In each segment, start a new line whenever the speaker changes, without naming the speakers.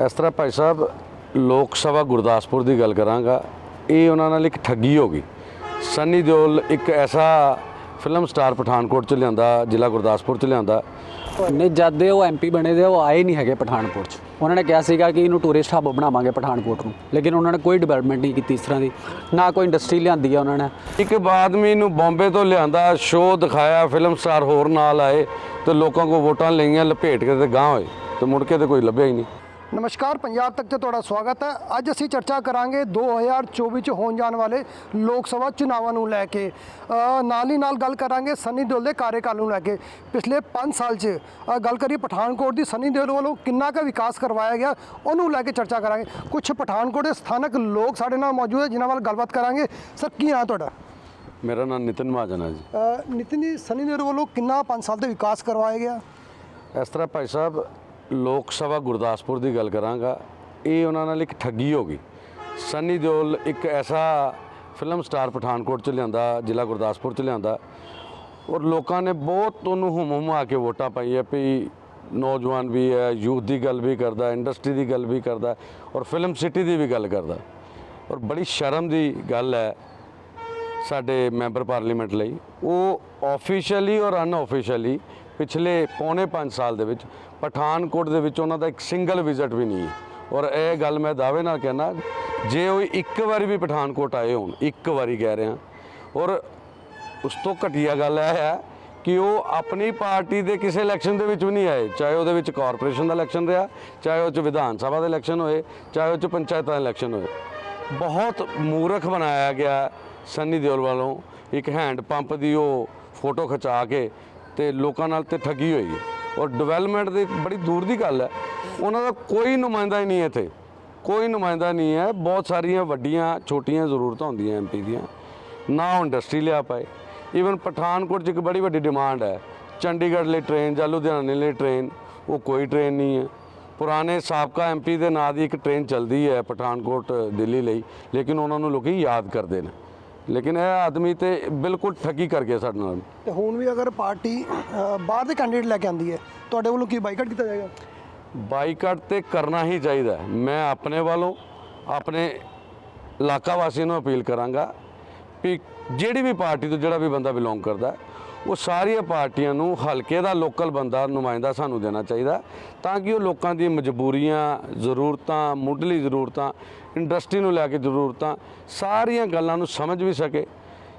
ਇਸ ਤਰ੍ਹਾਂ ਭਾਈ ਸਾਹਿਬ ਲੋਕ ਸਭਾ ਗੁਰਦਾਸਪੁਰ ਦੀ ਗੱਲ ਕਰਾਂਗਾ। ਇਹ ਉਹਨਾਂ ਨਾਲ ਇੱਕ ਠੱਗੀ ਹੋ ਗਈ। ਸੰਨੀ ਦਿਓਲ ਇੱਕ ਐਸਾ ਫਿਲਮ ਸਟਾਰ ਪਠਾਨਕੋਟ ਚ ਲਿਆਂਦਾ ਜ਼ਿਲ੍ਹਾ ਗੁਰਦਾਸਪੁਰ ਚ ਲਿਆਂਦਾ।
ਨੇ ਜਦ ਦੇ ਉਹ ਐਮਪੀ ਬਣੇ ਦੇ ਉਹ ਆਏ ਨਹੀਂ ਹੈਗੇ ਪਠਾਨਕੋਟ 'ਚ। ਉਹਨਾਂ ਨੇ ਕਿਹਾ ਸੀਗਾ ਕਿ ਇਹਨੂੰ ਟੂਰਿਸਟ ਹੱਬ ਬਣਾਵਾਂਗੇ ਪਠਾਨਕੋਟ ਨੂੰ। ਲੇਕਿਨ ਉਹਨਾਂ ਨੇ ਕੋਈ ਡਿਵੈਲਪਮੈਂਟ ਨਹੀਂ ਕੀਤੀ ਇਸ ਤਰ੍ਹਾਂ ਦੀ। ਨਾ ਕੋਈ ਇੰਡਸਟਰੀ ਲਿਆਂਦੀ ਆ ਉਹਨਾਂ ਨੇ।
ਇੱਕ ਆਦਮੀ ਨੂੰ ਬੰਬੇ ਤੋਂ ਲਿਆਂਦਾ ਸ਼ੋਅ ਦਿਖਾਇਆ ਫਿਲਮ ਸਟਾਰ ਹੋਰ ਨਾਲ ਆਏ ਤੇ ਲੋਕਾਂ ਕੋ ਵੋਟਾਂ ਲਈਆਂ ਲਪੇਟ ਕੇ ਤੇ ਗਾਂ ਹੋਏ। ਤੇ ਮੁੜ ਕੇ ਤੇ ਕੋਈ ਲੱਭਿਆ ਹੀ ਨਹੀਂ।
ਨਮਸਕਾਰ ਪੰਜਾਬ ਤੱਕ ਤੇ ਤੁਹਾਡਾ ਸਵਾਗਤ ਹੈ। ਅੱਜ ਅਸੀਂ ਚਰਚਾ ਕਰਾਂਗੇ 2024 ਚ ਹੋਣ ਜਾਣ ਵਾਲੇ ਲੋਕ ਸਭਾ ਚੁਣਾਵਾਂ ਨੂੰ ਲੈ ਕੇ। ਨਾਲ ਹੀ ਨਾਲ ਗੱਲ ਕਰਾਂਗੇ ਸੰਨੀ ਦਿਓਲ ਦੇ ਕਾਰਜਕਾਲ ਨੂੰ ਲੈ ਕੇ। ਪਿਛਲੇ 5 ਸਾਲ 'ਚ ਗੱਲ ਕਰੀਏ ਪਠਾਨਕੋਟ ਦੀ ਸੰਨੀ ਦਿਓਲ ਵੱਲੋਂ ਕਿੰਨਾ ਕੁ ਵਿਕਾਸ ਕਰਵਾਇਆ ਗਿਆ ਉਹਨੂੰ ਲੈ ਕੇ ਚਰਚਾ ਕਰਾਂਗੇ। ਕੁਝ ਪਠਾਨਕੋਟ ਦੇ ਸਥਾਨਕ ਲੋਕ ਸਾਡੇ ਨਾਲ ਮੌਜੂਦ ਹੈ ਜਿਨ੍ਹਾਂ ਨਾਲ ਗੱਲਬਾਤ ਕਰਾਂਗੇ। ਸਰ ਕੀ ਨਾਂ ਤੁਹਾਡਾ?
ਮੇਰਾ ਨਾਮ ਨਿਤਨ ਮਹਾਜਨ ਹੈ ਜੀ।
ਨਿਤਿਨ ਜੀ ਸੰਨੀ ਦਿਓਲ ਵੱਲੋਂ ਕਿੰਨਾ 5 ਸਾਲ ਦੇ ਵਿਕਾਸ ਕਰਵਾਇਆ ਗਿਆ?
ਇਸ ਤਰ੍ਹਾਂ ਭਾਈ ਸਾਹਿਬ ਲੋਕ ਸਭਾ ਗੁਰਦਾਸਪੁਰ ਦੀ ਗੱਲ ਕਰਾਂਗਾ, ਇਹ ਉਹਨਾਂ ਨਾਲ ਇੱਕ ਠੱਗੀ ਹੋ ਗਈ। ਸੰਨੀ ਦਿਓਲ ਇੱਕ ਐਸਾ ਫਿਲਮ ਸਟਾਰ ਪਠਾਨਕੋਟ ਚ ਲਿਆਂਦਾ, ਜ਼ਿਲ੍ਹਾ ਗੁਰਦਾਸਪੁਰ ਚ ਲਿਆਂਦਾ। ਔਰ ਲੋਕਾਂ ਨੇ ਬਹੁਤ ਉਹਨੂੰ ਹੁਮ ਹੁਮਾ ਕੇ ਵੋਟਾਂ ਪਾਈਆਂ ਵੀ ਨੌਜਵਾਨ ਵੀ ਹੈ, ਯੂਥ ਦੀ ਗੱਲ ਵੀ ਕਰਦਾ, ਇੰਡਸਟਰੀ ਦੀ ਗੱਲ ਵੀ ਕਰਦਾ ਔਰ ਫਿਲਮ ਸਿਟੀ ਦੀ ਵੀ ਗੱਲ ਕਰਦਾ। ਔਰ ਬੜੀ ਸ਼ਰਮ ਦੀ ਗੱਲ ਹੈ ਸਾਡੇ ਮੈਂਬਰ ਪਾਰਲੀਮੈਂਟ ਲਈ। ਉਹ ਆਫੀਸ਼ੀਅਲੀ ਔਰ ਅਨਆਫੀਸ਼ੀਅਲੀ ਪਿਛਲੇ ਪੌਣੇ 5 ਸਾਲ ਦੇ ਵਿੱਚ ਪਠਾਨਕੋਟ ਦੇ ਵਿੱਚ ਉਹਨਾਂ ਦਾ ਇੱਕ ਸਿੰਗਲ ਵਿਜ਼ਿਟ ਵੀ ਨਹੀਂ ਹੈ। ਔਰ ਇਹ ਗੱਲ ਮੈਂ ਦਾਅਵੇ ਨਾਲ ਕਹਿਣਾ, ਜੇ ਉਹ ਇੱਕ ਵਾਰੀ ਵੀ ਪਠਾਨਕੋਟ ਆਏ ਹੋਣ, ਇੱਕ ਵਾਰੀ ਕਹਿ ਰਿਹਾ। ਔਰ ਉਸ ਤੋਂ ਘਟੀਆ ਗੱਲ ਇਹ ਹੈ ਕਿ ਉਹ ਆਪਣੀ ਪਾਰਟੀ ਦੇ ਕਿਸੇ ਇਲੈਕਸ਼ਨ ਦੇ ਵਿੱਚ ਵੀ ਨਹੀਂ ਆਏ। ਚਾਹੇ ਉਹਦੇ ਵਿੱਚ ਕਾਰਪੋਰੇਸ਼ਨ ਦਾ ਇਲੈਕਸ਼ਨ ਰਿਹਾ, ਚਾਹੇ ਉਹ ਚ ਵਿਧਾਨ ਸਭਾ ਦੇ ਇਲੈਕਸ਼ਨ ਹੋਏ, ਚਾਹੇ ਉਹ ਚ ਪੰਚਾਇਤਾਂ ਦਾ ਇਲੈਕਸ਼ਨ ਹੋਏ। ਬਹੁਤ ਮੂਰਖ ਬਣਾਇਆ ਗਿਆ ਸੰਨੀ ਦਿਓਲ ਵੱਲੋਂ। ਇੱਕ ਹੈਂਡ ਪੰਪ ਦੀ ਉਹ ਫੋਟੋ ਖਿਚਾ ਕੇ ਤੇ ਲੋਕਾਂ ਨਾਲ ਤੇ ਠੱਗੀ ਹੋਈ ਹੈ। ਔਰ ਡਿਵੈਲਪਮੈਂਟ ਦੀ ਬੜੀ ਦੂਰ ਦੀ ਗੱਲ ਹੈ। ਉਹਨਾਂ ਦਾ ਕੋਈ ਨੁਮਾਇੰਦਾ ਹੀ ਨਹੀਂ ਇੱਥੇ। ਕੋਈ ਨੁਮਾਇੰਦਾ ਨਹੀਂ ਹੈ। ਬਹੁਤ ਸਾਰੀਆਂ ਵੱਡੀਆਂ, ਛੋਟੀਆਂ ਜ਼ਰੂਰਤਾਂ ਹੁੰਦੀਆਂ ਐਮਪੀ ਦੀਆਂ। ਨਾ ਉਹ ਇੰਡਸਟਰੀ ਲਿਆ ਪਾਏ। ਈਵਨ ਪਠਾਨਕੋਟ 'ਚ ਇੱਕ ਬੜੀ ਵੱਡੀ ਡਿਮਾਂਡ ਹੈ। ਚੰਡੀਗੜ੍ਹ ਲਈ ਟ੍ਰੇਨ ਜਾਂ ਲੁਧਿਆਣੇ ਲਈ ਟ੍ਰੇਨ ਉਹ ਕੋਈ ਟ੍ਰੇਨ ਨਹੀਂ ਹੈ। ਪੁਰਾਣੇ ਸਾਬਕਾ ਐਮਪੀ ਦੇ ਨਾਂ ਦੀ ਇੱਕ ਟ੍ਰੇਨ ਚੱਲਦੀ ਹੈ ਪਠਾਨਕੋਟ, ਦਿੱਲੀ ਲਈ। ਲੇਕਿਨ ਉਹਨਾਂ ਨੂੰ ਲੋਕੀ ਯਾਦ ਕਰਦੇ ਨੇ। ਲੇਕਿਨ ਇਹ ਆਦਮੀ ਤੇ ਬਿਲਕੁਲ ਠੱਗੀ ਕਰ ਗਿਆ ਸਾਡੇ ਨਾਲ
ਤੇ ਹੁਣ ਵੀ ਅਗਰ ਪਾਰਟੀ ਅ, ਬਾਹਰ ਦੇ ਕੈਂਡੀਡੇਟ ਲੈ ਕੇ ਆਂਦੀ ਹੈ ਤੁਹਾਡੇ ਵੱਲੋਂ ਕੀ ਬਾਈਕਾਟ ਕੀਤਾ ਜਾਏਗਾ
ਬਾਈਕਾਟ ਤੇ ਕਰਨਾ ਹੀ ਚਾਹੀਦਾ ਹੈ। ਮੈਂ ਆਪਣੇ ਵੱਲੋਂ ਆਪਣੇ ਇਲਾਕਾ ਵਾਸੀਆਂ ਨੂੰ ਅਪੀਲ ਕਰਾਂਗਾ ਵੀ ਜਿਹੜੀ ਵੀ ਪਾਰਟੀ ਤੋਂ ਜਿਹੜਾ ਵੀ ਬੰਦਾ ਬਿਲੋਂਗ ਕਰਦਾ ਹੈ, ਉਹ ਸਾਰੀਆਂ ਪਾਰਟੀਆਂ ਨੂੰ ਹਲਕੇ ਦਾ ਲੋਕਲ ਬੰਦਾ ਨੁਮਾਇੰਦਾ ਸਾਨੂੰ ਦੇਣਾ ਚਾਹੀਦਾ ਤਾਂ ਕਿ ਉਹ ਲੋਕਾਂ ਦੀਆਂ ਮਜਬੂਰੀਆਂ ਜ਼ਰੂਰਤਾਂ ਮੁੱਢਲੀ ਜ਼ਰੂਰਤਾਂ ਇੰਡਸਟਰੀ ਨੂੰ ਲੈ ਕੇ ਜ਼ਰੂਰਤਾਂ ਸਾਰੀਆਂ ਗੱਲਾਂ ਨੂੰ ਸਮਝ ਵੀ ਸਕੇ।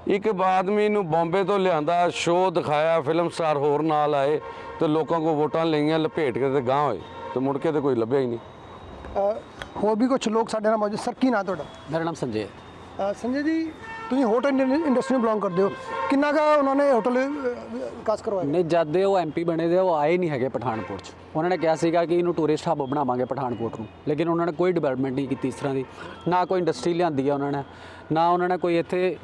ਇੱਕ ਆਦਮੀ ਨੂੰ ਬੰਬੇ ਤੋਂ ਲਿਆਂਦਾ ਸ਼ੋਅ ਦਿਖਾਇਆ ਫਿਲਮ ਸਟਾਰ ਹੋਰ ਨਾਲ ਆਏ ਤੇ ਲੋਕਾਂ ਕੋ ਵੋਟਾਂ ਲਈਆਂ ਲਪੇਟ ਕੇ ਤੇ ਗਾਂ ਹੋਏ ਤੇ ਮੁੜ ਕੇ ਤੇ ਕੋਈ ਲੱਭਿਆ ਹੀ ਨਹੀਂ।
ਹੋਰ ਵੀ ਕੁਝ ਲੋਕ ਸਾਡੇ ਨਾਲ ਮੌਜੂਦ? ਸਰ ਕੀ ਨਾਂ ਤੁਹਾਡਾ?
ਮੇਰਾ ਨਾਮ ਸੰਜੇ ਹੈ।
ਸੰਜੇ ਜੀ ਤੁਸੀਂ ਹੋਟਲ ਇੰਡਸਟਰੀ ਨੂੰ ਬਿਲੋਂਗ ਕਰਦੇ ਹੋ। ਕਿੰਨਾ ਕਾ ਉਹਨਾਂ ਨੇ ਹੋਟਲ ਅ, ਵਿਕਾਸ ਕਰਵਾਇਆ?
ਨੇ ਜਦ ਦੇ ਉਹ ਐਮਪੀ ਬਣੇ ਦੇ ਉਹ ਆਏ ਨਹੀਂ ਹੈਗੇ ਪਠਾਨਕੋਟ 'ਚ। ਉਹਨਾਂ ਨੇ ਕਿਹਾ ਸੀਗਾ ਕਿ ਇਹਨੂੰ ਟੂਰਿਸਟ ਹੱਬ ਬਣਾਵਾਂਗੇ ਪਠਾਨਕੋਟ ਨੂੰ। ਲੇਕਿਨ ਉਹਨਾਂ ਨੇ ਕੋਈ ਡਿਵੈਲਪਮੈਂਟ ਨਹੀਂ ਕੀਤੀ ਇਸ ਤਰ੍ਹਾਂ ਦੀ। ਨਾ ਕੋਈ ਇੰਡਸਟਰੀ ਲਿਆਂਦੀ ਹੈ ਉਹਨਾਂ ਨੇ ਨਾ ਉਹਨਾਂ ਨੇ ਕੋਈ ਇੱਥੇ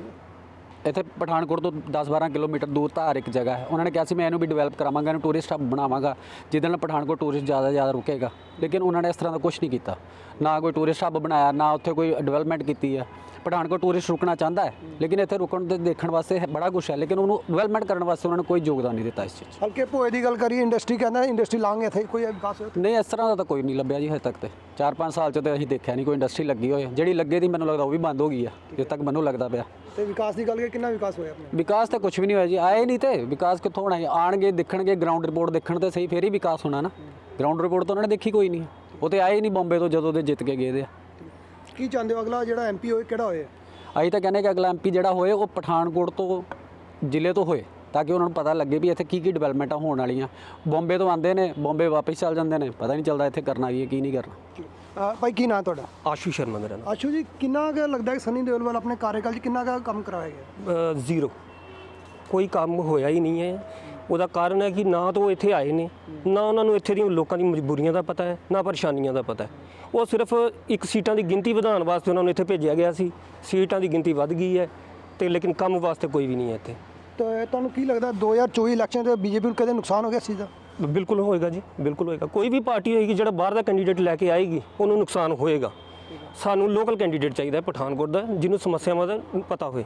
ਇੱਥੇ ਪਠਾਨਕੋਟ ਤੋਂ 10-12 ਕਿਲੋਮੀਟਰ ਦੂਰ ਧਾਰ ਇੱਕ ਜਗ੍ਹਾ ਹੈ। ਉਹਨਾਂ ਨੇ ਕਿਹਾ ਸੀ ਮੈਂ ਇਹਨੂੰ ਵੀ ਡਿਵੈਲਪ ਕਰਾਵਾਂਗਾ ਇਹਨੂੰ ਟੂਰਿਸਟ ਹੱਬ ਬਣਾਵਾਂਗਾ ਜਿਹਦੇ ਨਾਲ ਪਠਾਨਕੋਟ ਟੂਰਿਸਟ ਜ਼ਿਆਦਾ ਜ਼ਿਆਦਾ ਰੁਕੇਗਾ। ਲੇਕਿਨ ਉਹਨਾਂ ਨੇ ਇਸ ਤਰ੍ਹਾਂ ਦਾ ਕੁਝ ਨਹੀਂ ਕੀਤਾ। ਨਾ ਕੋਈ ਟੂਰਿਸਟ ਹੱਬ ਬਣਾਇਆ ਨਾ ਉੱਥੇ ਕੋਈ ਡਿਵੈਲਪਮੈਂਟ ਕੀਤੀ ਹੈ। ਪਠਾਨਕੋਟ ਟੂਰਿਸਟ ਰੁਕਣਾ ਚਾਹੁੰਦਾ ਹੈ ਲੇਕਿਨ ਇੱਥੇ ਰੁਕਣ ਤੇ ਦੇਖਣ ਵਾਸਤੇ ਬੜਾ ਕੁਝ ਹੈ ਲੇਕਿਨ ਉਹਨੂੰ ਡਿਵੈਲਪਮੈਂਟ ਕਰਨ ਵਾਸਤੇ ਉਹਨਾਂ ਨੇ ਕੋਈ ਯੋਗਦਾਨ ਨਹੀਂ ਦਿੱਤਾ ਇਸ ਚੀਜ਼ 'ਚ।
ਹਲਕੇ ਭੋਏ ਦੀ ਗੱਲ ਕਰੀਏ ਇੰਡਸਟਰੀ ਕਹਿੰਦਾ ਇੰਡਸਟਰੀ ਲਾਂਗੇ ਇੱਥੇ ਕੋਈ ਵਿਕਾਸ
ਨਹੀਂ ਇਸ ਤਰ੍ਹਾਂ ਦਾ ਤਾਂ ਕੋਈ ਨਹੀਂ ਲੱਭਿਆ ਜੀ ਹਜੇ ਤੱਕ ਤੇ। 4-5 ਸਾਲ 'ਚ ਤੇ ਅਸੀਂ ਦੇਖਿਆ ਨਹੀਂ ਕੋਈ ਇੰਡਸਟਰੀ ਲੱਗੀ ਹੋਏ ਜਿਹੜੀ ਲੱਗੇ ਦੀ ਮੈਨੂੰ ਲੱਗਦਾ ਉਹ ਵੀ ਬੰਦ ਹੋ ਗਈ ਆ ਜਿੱਥੇ ਤੱਕ ਮੈਨੂੰ ਲੱਗਦਾ ਪਿਆ।
ਤੇ ਵਿਕਾਸ ਦੀ ਗੱਲ ਕਿੰਨਾ ਵਿਕਾਸ ਹੋਇਆ ਆਪਣੇ?
ਵਿਕਾਸ ਤਾਂ ਕੁਝ ਵੀ ਨਹੀਂ ਹੋਇਆ ਜੀ ਆਏ ਨਹੀਂ ਤੇ ਵਿਕਾਸ ਕਿੱਥੋਂ ਹੋਣਾ ਹੈ ਆਣਗੇ ਦੇਖਣਗੇ ਗਰਾਊਂਡ ਰਿਪੋਰਟ ਦੇਖਣ ਤੇ ਸਹੀ ਫੇਰ ਹੀ ਵਿਕਾਸ ਹੋਣਾ ਨਾ। ਗਰਾਊਂਡ ਰਿਪੋਰਟ ਤਾਂ ਉਹਨਾਂ ਨੇ ਦੇਖੀ ਕੋਈ ਨਹੀਂ। ਉਹ ਤੇ ਆਏ ਨਹੀਂ ਬੰਬੇ ਤੋਂ ਜਦੋਂ ਦੇ ਜਿੱਤ ਕੇ ਗਏ ਦੇ ਆ।
ਕੀ ਚਾਹੁੰਦੇ ਹੋ ਅਗਲਾ ਜਿਹੜਾ ਐਮਪੀ ਹੋਏ ਕਿਹੜਾ ਹੋਏ?
ਅਸੀਂ ਤਾਂ ਕਹਿੰਦੇ ਕਿ ਅਗਲਾ ਐਮਪੀ ਜਿਹੜਾ ਹੋਏ ਉਹ ਪਠਾਨਕੋਟ ਤੋਂ ਜ਼ਿਲ੍ਹੇ ਤੋਂ ਹੋਏ ਤਾਂ ਕਿ ਉਹਨਾਂ ਨੂੰ ਪਤਾ ਲੱਗੇ ਵੀ ਇੱਥੇ ਕੀ ਕੀ ਡਿਵੈਲਪਮੈਂਟਾਂ ਹੋਣ ਵਾਲੀਆਂ। ਬੰਬੇ ਤੋਂ ਆਉਂਦੇ ਨੇ ਬੰਬੇ ਵਾਪਸ ਚੱਲ ਜਾਂਦੇ ਨੇ ਪਤਾ ਨਹੀਂ ਚੱਲਦਾ ਇੱਥੇ ਕਰਨਾ ਕੀ ਹੈ ਕੀ ਨਹੀਂ ਕਰਨਾ।
ਭਾਈ ਕੀ ਨਾਂ ਤੁਹਾਡਾ?
ਆਸ਼ੂ ਸ਼ਰਮਾ ਮੇਰਾ ਨਾਮ।
ਆਸ਼ੂ ਜੀ ਕਿੰਨਾ ਕੁ ਲੱਗਦਾ ਹੈ ਕਿ ਸਨੀ ਦਿਓਲ ਵੱਲ ਆਪਣੇ ਕਾਰਜਕਾਲ 'ਚ ਕਿੰਨਾ ਕੁ ਕੰਮ ਕਰਵਾਇਆ ਗਿਆ?
ਅ, ਜ਼ੀਰੋ। ਕੋਈ ਕੰਮ ਹੋਇਆ ਹੀ ਨਹੀਂ ਹੈ। ਉਹਦਾ ਕਾਰਨ ਹੈ ਕਿ ਨਾ ਤਾਂ ਉਹ ਇੱਥੇ ਆਏ ਨੇ ਨਾ ਉਹਨਾਂ ਨੂੰ ਇੱਥੇ ਦੀਆਂ ਲੋਕਾਂ ਦੀ ਮਜਬੂਰੀਆਂ ਦਾ ਪਤਾ ਹੈ ਨਾ ਪਰੇਸ਼ਾਨੀਆਂ ਦਾ ਪਤਾ ਹੈ। ਉਹ ਸਿਰਫ ਇੱਕ ਸੀਟਾਂ ਦੀ ਗਿਣਤੀ ਵਧਾਉਣ ਵਾਸਤੇ ਉਹਨਾਂ ਨੂੰ ਇੱਥੇ ਭੇਜਿਆ ਗਿਆ ਸੀ। ਸੀਟਾਂ ਦੀ ਗਿਣਤੀ ਵੱਧ ਗਈ ਹੈ ਤੇ ਲੇਕਿਨ ਕੰਮ ਵਾਸਤੇ ਕੋਈ ਵੀ ਨਹੀਂ ਹੈ ਇੱਥੇ।
ਤੇ ਤੁਹਾਨੂੰ ਕੀ ਲੱਗਦਾ 2024 ਇਲੈਕਸ਼ਨ 'ਚ ਬੀਜੇਪੀ ਨੂੰ ਕਦੇ ਨੁਕਸਾਨ ਹੋ ਗਿਆ ਸੀ ਦਾ?
ਬਿਲਕੁਲ ਹੋਏਗਾ ਜੀ ਬਿਲਕੁਲ ਹੋਏਗਾ। ਕੋਈ ਵੀ ਪਾਰਟੀ ਹੋਏਗੀ ਜਿਹੜਾ ਬਾਹਰ ਦਾ ਕੈਂਡੀਡੇਟ ਲੈ ਕੇ ਆਏਗੀ ਉਹਨੂੰ ਨੁਕਸਾਨ ਹੋਏਗਾ। ਸਾਨੂੰ ਲੋਕਲ ਕੈਂਡੀਡੇਟ ਚਾਹੀਦਾ ਹੈ ਪਠਾਨਕੋਟ ਦਾ ਜਿਹਨੂੰ ਸਮੱਸਿਆਵਾਂ ਦਾ ਪਤਾ ਹੋਵੇ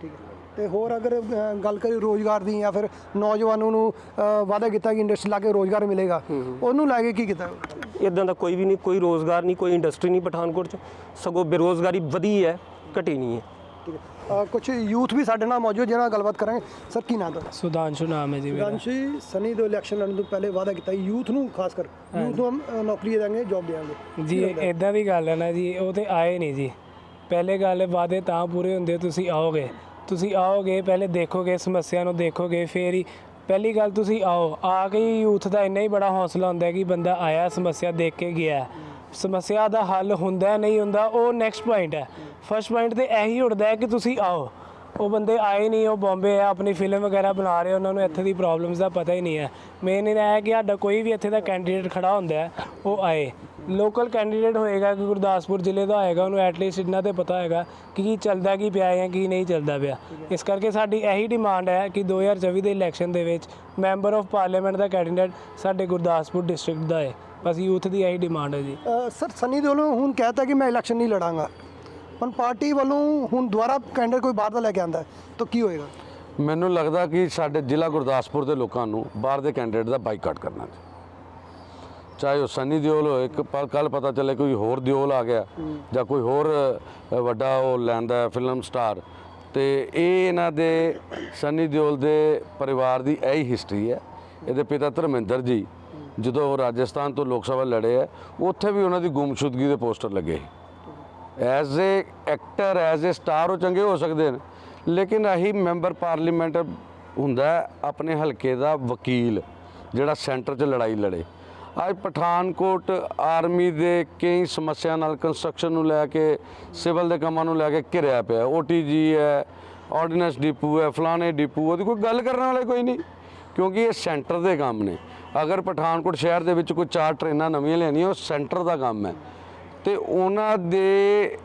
ਠੀਕ ਹੈ। ਤੇ ਹੋਰ ਅਗਰ ਅ, ਗੱਲ ਕਰੀ ਰੋਜ਼ਗਾਰ ਦੀ ਜਾਂ ਫਿਰ ਨੌਜਵਾਨਾਂ ਨੂੰ ਅ, ਵਾਅਦਾ ਕੀਤਾ ਕਿ ਇੰਡਸਟਰੀ ਲਾ ਕੇ ਰੋਜ਼ਗਾਰ ਮਿਲੇਗਾ ਉਹਨੂੰ ਲੈ ਕੇ ਕੀ ਕੀਤਾ?
ਇਦਾਂ ਦਾ ਕੋਈ ਵੀ ਨਹੀਂ ਕੋਈ ਰੋਜ਼ਗਾਰ ਨਹੀਂ ਕੋਈ ਇੰਡਸਟਰੀ ਨਹੀਂ ਪਠਾਨਕੋਟ 'ਚ। ਸਗੋਂ ਬੇਰੋਜ਼ਗਾਰੀ ਵਧੀ ਹੈ ਘਟੀ ਨਹੀਂ ਹੈ।
ਠੀਕ ਹੈ। ਕੁਝ ਯੂਥ ਵੀ ਸਾਡੇ ਨਾਲ ਮੌਜੂਦ ਜਿਹਨਾਂ ਨਾਲ ਗੱਲਬਾਤ ਕਰਾਂਗੇ। ਸਰ ਕੀ ਨਾਮ ਤੁਹਾਡਾ?
ਸੁਧਾਂਸ਼ੂ ਨਾਮ ਹੈ ਜੀ ਮੇਰਾ।
ਗਾਂਸ਼ੀ ਸਨੀ ਦੇ ਇਲੈਕਸ਼ਨ ਲੜਨ ਤੋਂ ਪਹਿਲੇ ਵਾਅਦਾ ਕੀਤਾ ਯੂਥ ਨੂੰ ਖਾਸ ਕਰ। ਯੂਥ ਨੂੰ ਨੌਕਰੀ ਦੇਵਾਂਗੇ ਜੌਬ ਦੇਵਾਂਗੇ
ਜੀ ਇਦਾਂ ਦੀ ਗੱਲ ਹੈ ਨਾ ਜੀ ਉਹ ਤੇ ਆਏ ਨਹੀਂ ਜੀ। ਪਹਿਲੇ ਗੱਲ ਵਾਅਦੇ ਤਾਂ ਪੂਰੇ ਹੁੰਦੇ ਤੁਸੀਂ ਆਓਗੇ। ਤੁਸੀਂ ਆਓਗੇ ਪਹਿਲੇ ਦੇਖੋਗੇ ਸਮੱਸਿਆ ਨੂੰ ਦੇਖੋਗੇ ਫੇਰ ਹੀ ਪਹਿਲੀ ਗੱਲ ਤੁਸੀਂ ਆਓ। ਆ ਕੇ ਯੂਥ ਦਾ ਇੰਨਾ ਹੀ ਬੜਾ ਹੌਸਲਾ ਹੁੰਦਾ ਹੈ ਕਿ ਬੰਦਾ ਆਇਆ ਸਮੱਸਿਆ ਦੇਖ ਕੇ ਗਿਆ। ਸਮੱਸਿਆ ਦਾ ਹੱਲ ਹੁੰਦਾ ਨਹੀਂ ਹੁੰਦਾ, ਉਹ ਨੈਕਸਟ ਪੁਆਇੰਟ ਹੈ। ਫਰਸਟ ਪੁਆਇੰਟ ਤੇ ਇਹੀ ਉੱਠਦਾ ਹੈ ਕਿ ਤੁਸੀਂ ਆਓ। ਉਹ ਬੰਦੇ ਆਏ ਨਹੀਂ, ਉਹ ਬੰਬੇ ਆ, ਆਪਣੀ ਫਿਲਮ ਵਗੈਰਾ ਬਣਾ ਰਹੇ ਉਹਨਾਂ ਨੂੰ ਇੱਥੇ ਦੀ ਪ੍ਰੋਬਲਮਸ ਦਾ ਪਤਾ ਹੀ ਨਹੀਂ ਹੈ। ਮੇਨ ਇਹ ਹੈ ਕਿ ਸਾਡਾ ਕੋਈ ਵੀ ਇੱਥੇ ਦਾ ਕੈਂਡੀਡੇਟ ਖੜਾ ਹੁੰਦਾ ਉਹ ਆਏ। ਲੋਕਲ ਕੈਂਡੀਡੇਟ ਹੋਏਗਾ ਕਿ ਗੁਰਦਾਸਪੁਰ ਜ਼ਿਲ੍ਹੇ ਦਾ ਹੋਏਗਾ ਉਹਨੂੰ ਐਟਲੀਸਟ ਇੰਨਾ ਤੇ ਪਤਾ ਹੋਏਗਾ ਕਿ ਕੀ ਚੱਲਦਾ ਕੀ ਪਿਆ ਹੈ ਕੀ ਨਹੀਂ ਚੱਲਦਾ ਪਿਆ। ਇਸ ਕਰਕੇ ਸਾਡੀ ਇਹੀ ਡਿਮਾਂਡ ਹੈ ਕਿ 2024 ਦੇ ਇਲੈਕਸ਼ਨ ਦੇ ਵਿੱਚ ਮੈਂਬਰ ਆਫ ਪਾਰਲੀਮੈਂਟ ਦਾ ਕੈਂਡੀਡੇਟ ਸਾਡੇ ਗੁਰਦਾਸਪੁਰ ਡਿਸਟ੍ਰਿਕਟ ਦਾ ਹੈ। ਬਸ ਯੂਥ ਦੀ ਇਹੀ ਡਿਮਾਂਡ ਹੈ ਜੀ।
ਸਰ ਸਨੀ ਦਿਓਲ ਹੁਣ ਕਹਿਤਾ ਕਿ ਮੈਂ ਇਲੈਕਸ਼ਨ ਨਹੀਂ ਲੜਾਂਗਾ। ਪਰ ਪਾਰਟੀ ਵੱਲੋਂ ਹੁਣ ਦੁਬਾਰਾ ਕੈਂਡੀਡੇਟ ਕੋਈ ਬਾਹਰ ਦਾ ਲੈ ਕੇ ਆਂਦਾ ਤਾਂ ਕੀ ਹੋਏਗਾ?
ਮੈਨੂੰ ਲੱਗਦਾ ਕਿ ਸਾਡੇ ਜ਼ਿਲ੍ਹਾ ਗੁਰਦਾਸਪੁਰ ਦੇ ਲੋਕਾਂ ਨੂੰ ਬਾਹਰ ਦੇ ਕੈਂਡੀਡੇਟ ਦਾ ਬਾਈਕਾਟ ਕਰਨਾ ਚਾਹੀਦਾ ਚਾਹੇ ਉਹ ਸੰਨੀ ਦਿਓਲ ਹੋਏ ਇੱਕ ਪਰ ਕੱਲ ਪਤਾ ਚੱਲੇ ਕੋਈ ਹੋਰ ਦਿਓਲ ਆ ਗਿਆ ਜਾਂ ਕੋਈ ਹੋਰ ਅ, ਵੱਡਾ ਉਹ ਲੈਂਦਾ ਫਿਲਮ ਸਟਾਰ। ਤੇ ਇਹ ਇਹਨਾਂ ਦੇ ਸੰਨੀ ਦਿਓਲ ਦੇ ਪਰਿਵਾਰ ਦੀ ਇਹੀ ਹਿਸਟਰੀ ਹੈ। ਇਹਦੇ ਪਿਤਾ ਧਰਮਿੰਦਰ ਜੀ ਜਦੋਂ ਉਹ ਰਾਜਸਥਾਨ ਤੋਂ ਲੋਕ ਸਭਾ ਲੜੇ ਹੈ ਉੱਥੇ ਵੀ ਉਹਨਾਂ ਦੀ ਗੁੰਮਸ਼ੁਦਗੀ ਦੇ ਪੋਸਟਰ ਲੱਗੇ। As a actor as a star ਉਹ ਚੰਗੇ ਹੋ ਸਕਦੇ ਨੇ ਲੇਕਿਨ ਇਹੀ ਮੈਂਬਰ ਪਾਰਲੀਮੈਂਟ ਹੁੰਦਾ ਆਪਣੇ ਹਲਕੇ ਦਾ ਵਕੀਲ ਜਿਹੜਾ ਸੈਂਟਰ 'ਚ ਲੜਾਈ ਲੜੇ। ਅੱਜ ਪਠਾਨਕੋਟ ਆਰਮੀ ਦੇ ਕਈ ਸਮੱਸਿਆ ਨਾਲ ਕੰਸਟਰਕਸ਼ਨ ਨੂੰ ਲੈ ਕੇ, ਸਿਵਲ ਦੇ ਕੰਮਾਂ ਨੂੰ ਲੈ ਕੇ ਘਿਰਿਆ ਪਿਆ। ਓਟੀਜੀ ਹੈ ਆਰਡੀਨੈਂਸ ਡਿਪੂ ਹੈ, ਫਲਾਣੇ ਡਿਪੂ, ਉਹਦੀ ਕੋਈ ਗੱਲ ਕਰਨ ਵਾਲੇ ਕੋਈ ਨਹੀਂ, ਕਿਉਂਕਿ ਇਹ ਸੈਂਟਰ ਦੇ ਕੰਮ ਨੇ। ਅਗਰ ਪਠਾਨਕੋਟ ਸ਼ਹਿਰ ਦੇ ਵਿੱਚ ਕੋਈ ਚਾਰ ਟ੍ਰੇਨਾਂ ਨਵੀਆਂ ਲੈਣੀਆਂ ਉਹ ਸੈਂਟਰ ਦਾ ਕੰਮ ਹੈ। ਤੇ ਉਹਨਾਂ ਦੇ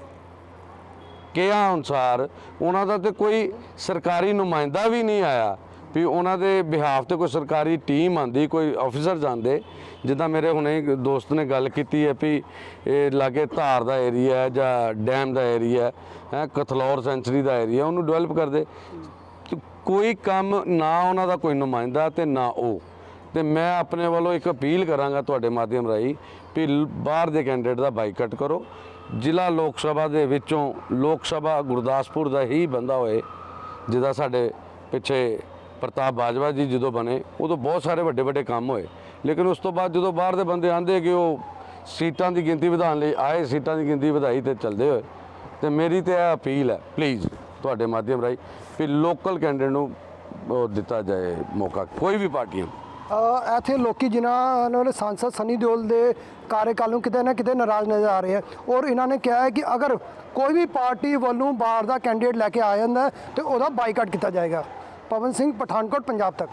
ਕਿਹਾ ਅਨੁਸਾਰ, ਉਹਨਾਂ ਦਾ ਤੇ ਕੋਈ ਸਰਕਾਰੀ ਨੁਮਾਇੰਦਾ ਵੀ ਨਹੀਂ ਆਇਆ। ਵੀ ਉਹਨਾਂ ਦੇ ਬਿਹਾਫ ਤੇ ਕੋਈ ਸਰਕਾਰੀ ਟੀਮ ਆਂਦੀ ਕੋਈ ਆਫੀਸਰ ਜਾਂਦੇ ਜਿੱਦਾਂ ਮੇਰੇ ਹੁਣੇ ਦੋਸਤ ਨੇ ਗੱਲ ਕੀਤੀ ਹੈ ਵੀ ਇਹ ਲਾਗੇ ਧਾਰ ਦਾ ਏਰੀਆ ਹੈ ਜਾਂ ਡੈਮ ਦਾ ਏਰੀਆ ਹੈ ਕਥਲੌਰ ਸੈਂਚਰੀ ਦਾ ਏਰੀਆ ਉਹਨੂੰ ਡਿਵੈਲਪ ਕਰਦੇ। ਕੋਈ ਕੰਮ ਨਾ ਉਹਨਾਂ ਦਾ ਕੋਈ ਨੁਮਾਇੰਦਾ ਤੇ ਨਾ ਉਹ। ਤੇ ਮੈਂ ਆਪਣੇ ਵੱਲੋਂ ਇੱਕ ਅਪੀਲ ਕਰਾਂਗਾ ਤੁਹਾਡੇ ਮਾਧਿਅਮ ਰਾਹੀਂ ਵੀ ਲ- ਬਾਹਰ ਦੇ ਕੈਂਡੀਡੇਟ ਦਾ ਬਾਈਕਾਟ ਕਰੋ। ਜ਼ਿਲ੍ਹਾ ਲੋਕ ਸਭਾ ਦੇ ਵਿੱਚੋਂ ਲੋਕ ਸਭਾ ਗੁਰਦਾਸਪੁਰ ਦਾ ਹੀ ਬੰਦਾ ਹੋਏ, ਜਿਹਦਾ ਸਾਡੇ ਪਿੱਛੇ ਪ੍ਰਤਾਪ ਬਾਜਵਾ ਜੀ ਜਦੋਂ ਬਣੇ, ਉਦੋਂ ਬਹੁਤ ਸਾਰੇ ਵੱਡੇ ਵੱਡੇ ਕੰਮ ਹੋਏ। ਲੇਕਿਨ ਉਸ ਤੋਂ ਬਾਅਦ ਜਦੋਂ ਬਾਹਰ ਦੇ ਬੰਦੇ ਆਂਦੇ ਕਿ ਉਹ ਸੀਟਾਂ ਦੀ ਗਿਣਤੀ ਵਧਾਉਣ ਲਈ ਆਏ, ਸੀਟਾਂ ਦੀ ਗਿਣਤੀ ਵਧਾਈ ਤੇ ਚੱਲਦੇ ਹੋਏ, ਤੇ ਮੇਰੀ ਤੇ ਇਹ ਅਪੀਲ ਹੈ ਪਲੀਜ਼ ਤੁਹਾਡੇ ਮਾਧਿਅਮ ਰਾਹੀਂ ਵੀ ਲੋਕਲ ਕੈਂਡੀਡੇਟ ਨੂੰ ਦਿੱਤਾ ਜਾਏ ਮੌਕਾ, ਕੋਈ ਵੀ ਪਾਰਟੀਆਂ
ਇੱਥੇ ਲੋਕੀ ਜਿਨ੍ਹਾਂ ਨਾਲ ਸੰਸਦ ਸਨੀ ਦਿਓਲ ਦੇ ਕਾਰਜਕਾਲ ਨੂੰ ਕਿਤੇ ਨਾ ਕਿਤੇ ਨਾਰਾਜ਼ ਨਜ਼ਰ ਆ ਰਹੇ ਹੈ ਔਰ ਇਹਨਾਂ ਨੇ ਕਿਹਾ ਹੈ ਕਿ ਅਗਰ ਕੋਈ ਵੀ ਪਾਰਟੀ ਵੱਲੋਂ ਬਾਹਰ ਦਾ ਕੈਂਡੀਡੇਟ ਲੈ ਕੇ ਆ ਜਾਂਦਾ ਹੈ, ਤੇ ਉਹਦਾ ਬਾਈਕਾਟ ਕੀਤਾ ਜਾਏਗਾ। ਪਵਨ ਸਿੰਘ ਪਠਾਨਕੋਟ ਪੰਜਾਬ ਤੱਕ।